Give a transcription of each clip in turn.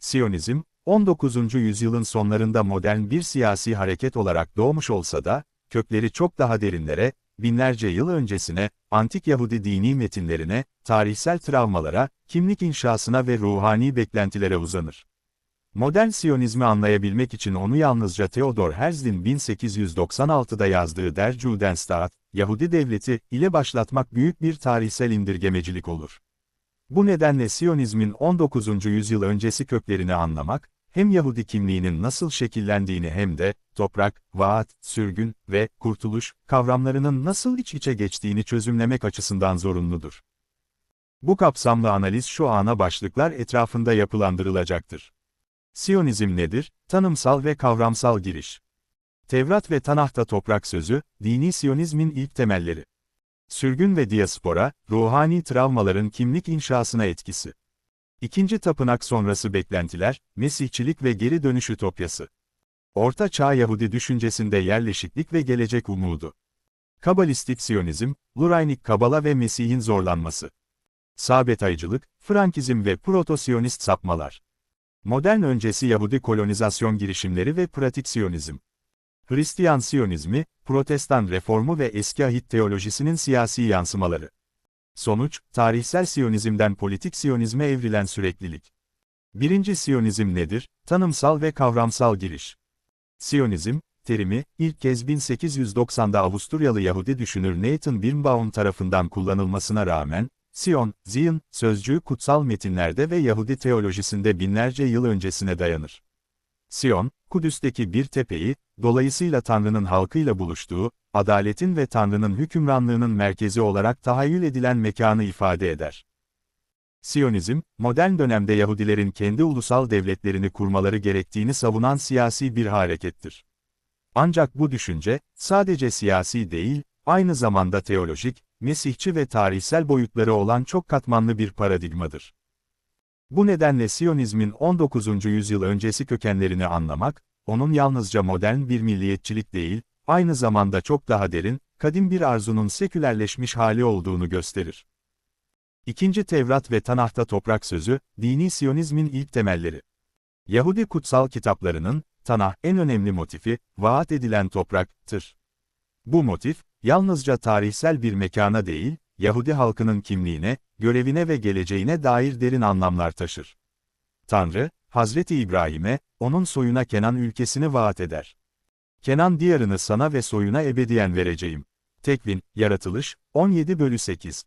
Siyonizm, 19. yüzyılın sonlarında modern bir siyasi hareket olarak doğmuş olsa da, kökleri çok daha derinlere, binlerce yıl öncesine, antik Yahudi dini metinlerine, tarihsel travmalara, kimlik inşasına ve ruhani beklentilere uzanır. Modern Siyonizmi anlayabilmek için onu yalnızca Theodor Herzl'in 1896'da yazdığı Der Judenstaat, Yahudi Devleti ile başlatmak büyük bir tarihsel indirgemecilik olur. Bu nedenle Siyonizmin 19. yüzyıl öncesi köklerini anlamak, hem Yahudi kimliğinin nasıl şekillendiğini hem de, toprak, vaat, sürgün ve kurtuluş kavramlarının nasıl iç içe geçtiğini çözümlemek açısından zorunludur. Bu kapsamlı analiz şu ana başlıklar etrafında yapılandırılacaktır. Siyonizm nedir? Tanımsal ve kavramsal giriş. Tevrat ve Tanah'ta toprak sözü, dini Siyonizmin ilk temelleri. Sürgün ve diaspora, ruhani travmaların kimlik inşasına etkisi. İkinci tapınak sonrası beklentiler, Mesihçilik ve geri dönüş ütopyası. Orta Çağ Yahudi düşüncesinde yerleşiklik ve gelecek umudu. Kabalistik Siyonizm, Luraynik Kabala ve Mesih'in zorlanması. Sabetaycılık, Frankizm ve Proto-Siyonist sapmalar. Modern öncesi Yahudi kolonizasyon girişimleri ve pratik Siyonizm. Hristiyan Siyonizmi, Protestan reformu ve eski ahit teolojisinin siyasi yansımaları. Sonuç, tarihsel Siyonizmden politik Siyonizme evrilen süreklilik. Birinci Siyonizm nedir? Tanımsal ve kavramsal giriş. Siyonizm, terimi, ilk kez 1890'da Avusturyalı Yahudi düşünür Nathan Birnbaum tarafından kullanılmasına rağmen, Sion, Zion, sözcüğü kutsal metinlerde ve Yahudi teolojisinde binlerce yıl öncesine dayanır. Sion, Kudüs'teki bir tepeyi, dolayısıyla Tanrı'nın halkıyla buluştuğu, adaletin ve Tanrı'nın hükümranlığının merkezi olarak tahayyül edilen mekanı ifade eder. Siyonizm, modern dönemde Yahudilerin kendi ulusal devletlerini kurmaları gerektiğini savunan siyasi bir harekettir. Ancak bu düşünce, sadece siyasi değil, aynı zamanda teolojik, mesihçi ve tarihsel boyutları olan çok katmanlı bir paradigmadır. Bu nedenle Siyonizmin 19. yüzyıl öncesi kökenlerini anlamak, onun yalnızca modern bir milliyetçilik değil, aynı zamanda çok daha derin, kadim bir arzunun sekülerleşmiş hali olduğunu gösterir. İkinci Tevrat ve Tanah'ta toprak sözü, dini Siyonizmin ilk temelleri. Yahudi kutsal kitaplarının, Tanah en önemli motifi, vaat edilen topraktır. Bu motif, yalnızca tarihsel bir mekana değil, Yahudi halkının kimliğine, görevine ve geleceğine dair derin anlamlar taşır. Tanrı, Hazreti İbrahim'e, onun soyuna Kenan ülkesini vaat eder. Kenan diyarını sana ve soyuna ebediyen vereceğim. Tekvin, Yaratılış, 17 bölü 8.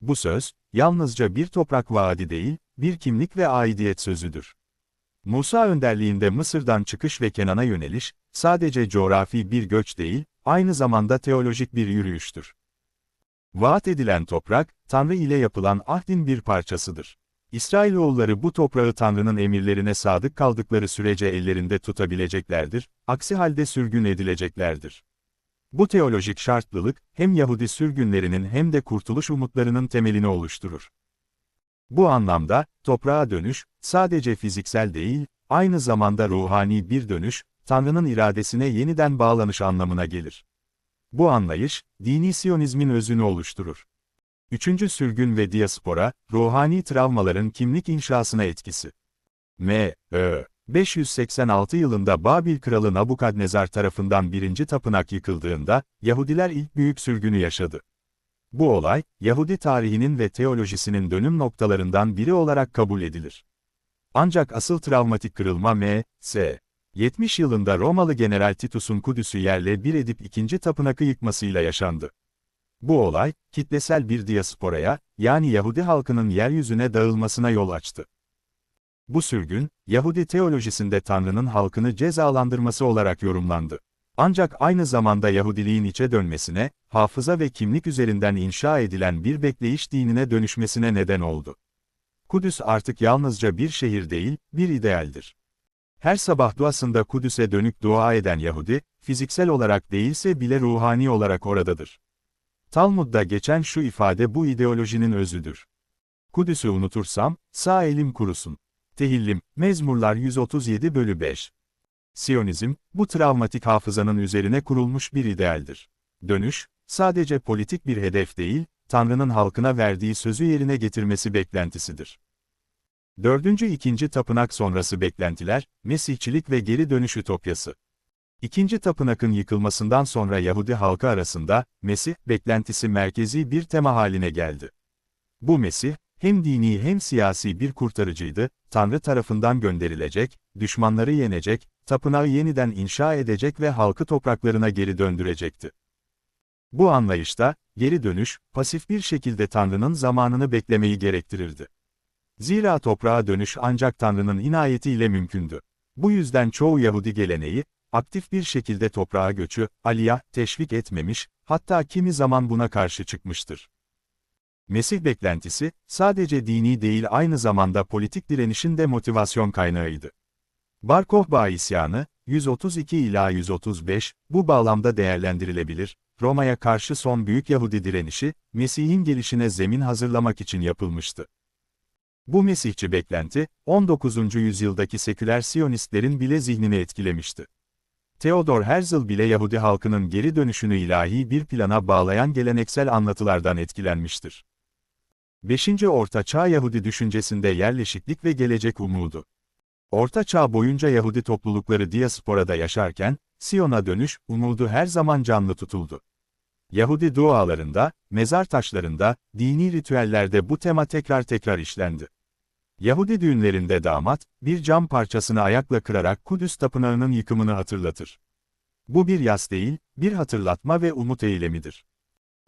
Bu söz, yalnızca bir toprak vaadi değil, bir kimlik ve aidiyet sözüdür. Musa önderliğinde Mısır'dan çıkış ve Kenan'a yöneliş, sadece coğrafi bir göç değil, aynı zamanda teolojik bir yürüyüştür. Vaat edilen toprak, Tanrı ile yapılan ahdin bir parçasıdır. İsrailoğulları bu toprağı Tanrı'nın emirlerine sadık kaldıkları sürece ellerinde tutabileceklerdir, aksi halde sürgün edileceklerdir. Bu teolojik şartlılık, hem Yahudi sürgünlerinin hem de kurtuluş umutlarının temelini oluşturur. Bu anlamda, toprağa dönüş, sadece fiziksel değil, aynı zamanda ruhani bir dönüş, Tanrı'nın iradesine yeniden bağlanış anlamına gelir. Bu anlayış, dini Siyonizmin özünü oluşturur. Üçüncü sürgün ve diaspora, ruhani travmaların kimlik inşasına etkisi. M. Ö. 586 yılında Babil kralı Nabukadnezar tarafından birinci tapınak yıkıldığında, Yahudiler ilk büyük sürgünü yaşadı. Bu olay, Yahudi tarihinin ve teolojisinin dönüm noktalarından biri olarak kabul edilir. Ancak asıl travmatik kırılma M. S. 70 yılında Romalı General Titus'un Kudüs'ü yerle bir edip ikinci tapınakı yıkmasıyla yaşandı. Bu olay, kitlesel bir diasporaya, yani Yahudi halkının yeryüzüne dağılmasına yol açtı. Bu sürgün, Yahudi teolojisinde Tanrı'nın halkını cezalandırması olarak yorumlandı. Ancak aynı zamanda Yahudiliğin içe dönmesine, hafıza ve kimlik üzerinden inşa edilen bir bekleyiş dinine dönüşmesine neden oldu. Kudüs artık yalnızca bir şehir değil, bir idealdir. Her sabah duasında Kudüs'e dönük dua eden Yahudi, fiziksel olarak değilse bile ruhani olarak oradadır. Talmud'da geçen şu ifade bu ideolojinin özüdür. Kudüs'ü unutursam, sağ elim kurusun. Tehillim, Mezmurlar 137 bölü 5. Siyonizm, bu travmatik hafızanın üzerine kurulmuş bir idealdir. Dönüş, sadece politik bir hedef değil, Tanrı'nın halkına verdiği sözü yerine getirmesi beklentisidir. Dördüncü ikinci tapınak sonrası beklentiler, Mesihçilik ve geri dönüş ütopyası. İkinci tapınakın yıkılmasından sonra Yahudi halkı arasında, Mesih, beklentisi merkezi bir tema haline geldi. Bu Mesih, hem dini hem siyasi bir kurtarıcıydı, Tanrı tarafından gönderilecek, düşmanları yenecek, tapınağı yeniden inşa edecek ve halkı topraklarına geri döndürecekti. Bu anlayışta, geri dönüş, pasif bir şekilde Tanrı'nın zamanını beklemeyi gerektirirdi. Zira toprağa dönüş ancak Tanrı'nın inayetiyle mümkündü. Bu yüzden çoğu Yahudi geleneği, aktif bir şekilde toprağa göçü, aliyah, teşvik etmemiş, hatta kimi zaman buna karşı çıkmıştır. Mesih beklentisi, sadece dini değil aynı zamanda politik direnişin de motivasyon kaynağıydı. Bar Kokhba isyanı, 132 ila 135, bu bağlamda değerlendirilebilir, Roma'ya karşı son büyük Yahudi direnişi, Mesih'in gelişine zemin hazırlamak için yapılmıştı. Bu Mesihçi beklenti, 19. yüzyıldaki seküler Siyonistlerin bile zihnini etkilemişti. Theodor Herzl bile Yahudi halkının geri dönüşünü ilahi bir plana bağlayan geleneksel anlatılardan etkilenmiştir. 5. Orta Çağ Yahudi düşüncesinde yerleşiklik ve gelecek umudu. Orta Çağ boyunca Yahudi toplulukları diasporada yaşarken, Siyon'a dönüş, umudu her zaman canlı tutuldu. Yahudi dualarında, mezar taşlarında, dini ritüellerde bu tema tekrar tekrar işlendi. Yahudi düğünlerinde damat, bir cam parçasını ayakla kırarak Kudüs tapınağının yıkımını hatırlatır. Bu bir yas değil, bir hatırlatma ve umut eylemidir.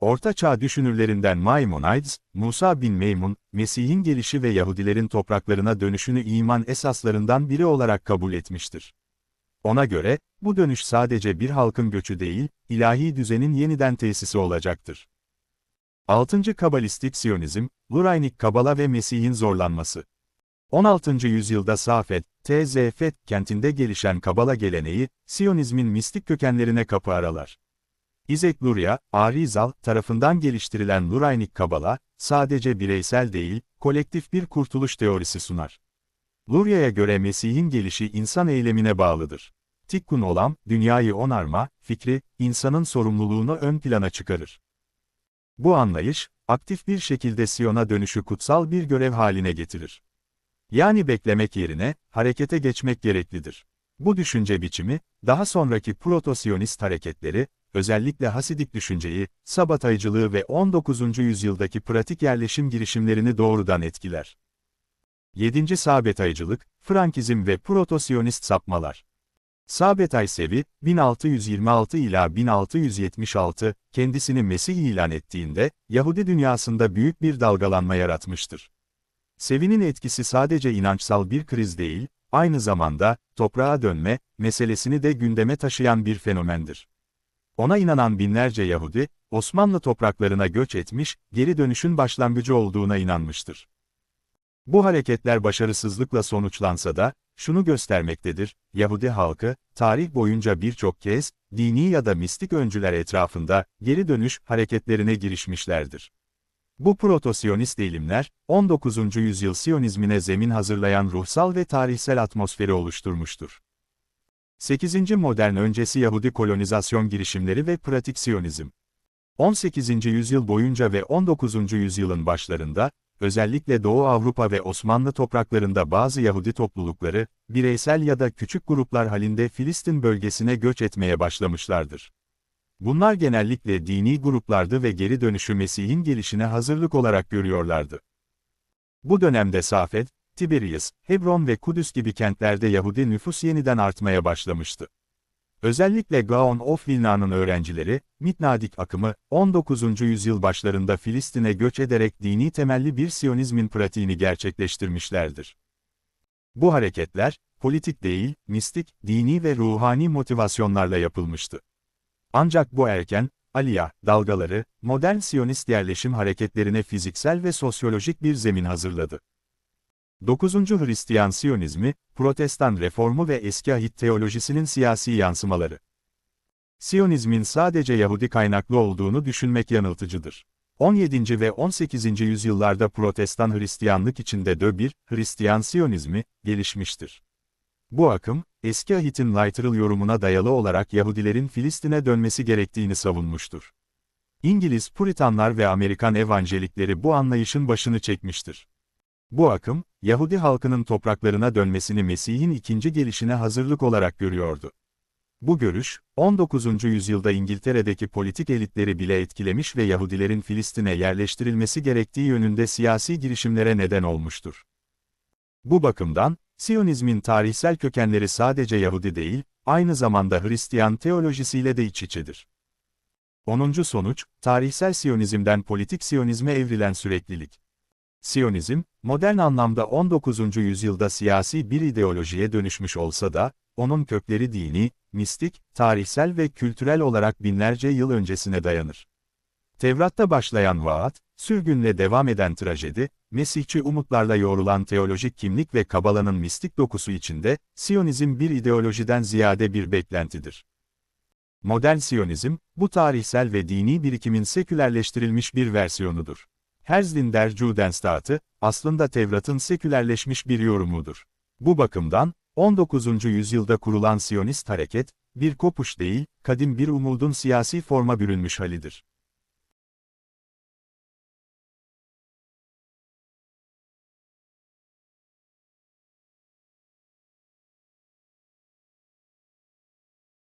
Orta Çağ düşünürlerinden Maimonides, Musa bin Meymun, Mesih'in gelişi ve Yahudilerin topraklarına dönüşünü iman esaslarından biri olarak kabul etmiştir. Ona göre, bu dönüş sadece bir halkın göçü değil, ilahi düzenin yeniden tesisi olacaktır. 6. Kabalistik Siyonizm, Luraynik Kabala ve Mesih'in zorlanması. 16. yüzyılda Safed, Tzfet kentinde gelişen Kabala geleneği, Siyonizmin mistik kökenlerine kapı aralar. İzek Luria, Arizal tarafından geliştirilen Luraynik Kabala, sadece bireysel değil, kolektif bir kurtuluş teorisi sunar. Luria'ya göre Mesih'in gelişi insan eylemine bağlıdır. Tikkun olam, dünyayı onarma, fikri, insanın sorumluluğunu ön plana çıkarır. Bu anlayış, aktif bir şekilde Siyon'a dönüşü kutsal bir görev haline getirir. Yani beklemek yerine, harekete geçmek gereklidir. Bu düşünce biçimi, daha sonraki proto-Siyonist hareketleri, özellikle Hasidik düşünceyi, sabataycılığı ve 19. yüzyıldaki pratik yerleşim girişimlerini doğrudan etkiler. 7. Sabetaycılık, Frankizm ve Proto-Siyonist sapmalar. Sabetay Sevi, 1626 ila 1676, kendisini Mesih ilan ettiğinde, Yahudi dünyasında büyük bir dalgalanma yaratmıştır. Sevi'nin etkisi sadece inançsal bir kriz değil, aynı zamanda, toprağa dönme, meselesini de gündeme taşıyan bir fenomendir. Ona inanan binlerce Yahudi, Osmanlı topraklarına göç etmiş, geri dönüşün başlangıcı olduğuna inanmıştır. Bu hareketler başarısızlıkla sonuçlansa da, şunu göstermektedir, Yahudi halkı, tarih boyunca birçok kez, dini ya da mistik öncüler etrafında, geri dönüş hareketlerine girişmişlerdir. Bu proto-Siyonist eğilimler, 19. yüzyıl Siyonizmine zemin hazırlayan ruhsal ve tarihsel atmosferi oluşturmuştur. 8. Modern öncesi Yahudi kolonizasyon girişimleri ve pratik Siyonizm 18. yüzyıl boyunca ve 19. yüzyılın başlarında, özellikle Doğu Avrupa ve Osmanlı topraklarında bazı Yahudi toplulukları, bireysel ya da küçük gruplar halinde Filistin bölgesine göç etmeye başlamışlardır. Bunlar genellikle dini gruplardı ve geri dönüşü Mesih'in gelişine hazırlık olarak görüyorlardı. Bu dönemde Safed, Tiberias, Hebron ve Kudüs gibi kentlerde Yahudi nüfus yeniden artmaya başlamıştı. Özellikle Gaon of Vilna'nın öğrencileri, Mitnadik akımı, 19. yüzyıl başlarında Filistin'e göç ederek dini temelli bir Siyonizmin pratiğini gerçekleştirmişlerdir. Bu hareketler, politik değil, mistik, dini ve ruhani motivasyonlarla yapılmıştı. Ancak bu erken, Aliyah, dalgaları, modern Siyonist yerleşim hareketlerine fiziksel ve sosyolojik bir zemin hazırladı. 9. Hristiyan Siyonizmi, Protestan reformu ve eski ahit teolojisinin siyasi yansımaları. Siyonizmin sadece Yahudi kaynaklı olduğunu düşünmek yanıltıcıdır. 17. ve 18. yüzyıllarda Protestan Hristiyanlık içinde de bir, Hristiyan Siyonizmi, gelişmiştir. Bu akım, eski ahitin literal yorumuna dayalı olarak Yahudilerin Filistin'e dönmesi gerektiğini savunmuştur. İngiliz Puritanlar ve Amerikan evangelikleri bu anlayışın başını çekmiştir. Bu akım, Yahudi halkının topraklarına dönmesini Mesih'in ikinci gelişine hazırlık olarak görüyordu. Bu görüş, 19. yüzyılda İngiltere'deki politik elitleri bile etkilemiş ve Yahudilerin Filistin'e yerleştirilmesi gerektiği yönünde siyasi girişimlere neden olmuştur. Bu bakımdan, Siyonizmin tarihsel kökenleri sadece Yahudi değil, aynı zamanda Hristiyan teolojisiyle de iç içedir. 10. sonuç, tarihsel Siyonizmden politik Siyonizme evrilen süreklilik. Siyonizm, modern anlamda 19. yüzyılda siyasi bir ideolojiye dönüşmüş olsa da, onun kökleri dini, mistik, tarihsel ve kültürel olarak binlerce yıl öncesine dayanır. Tevrat'ta başlayan vaat, sürgünle devam eden trajedi, Mesihçi umutlarla yoğrulan teolojik kimlik ve Kabala'nın mistik dokusu içinde, Siyonizm bir ideolojiden ziyade bir beklentidir. Modern Siyonizm, bu tarihsel ve dini birikimin sekülerleştirilmiş bir versiyonudur. Herzlin der Judenstaat'ı, aslında Tevrat'ın sekülerleşmiş bir yorumudur. Bu bakımdan, 19. yüzyılda kurulan Siyonist hareket, bir kopuş değil, kadim bir umudun siyasi forma bürünmüş halidir.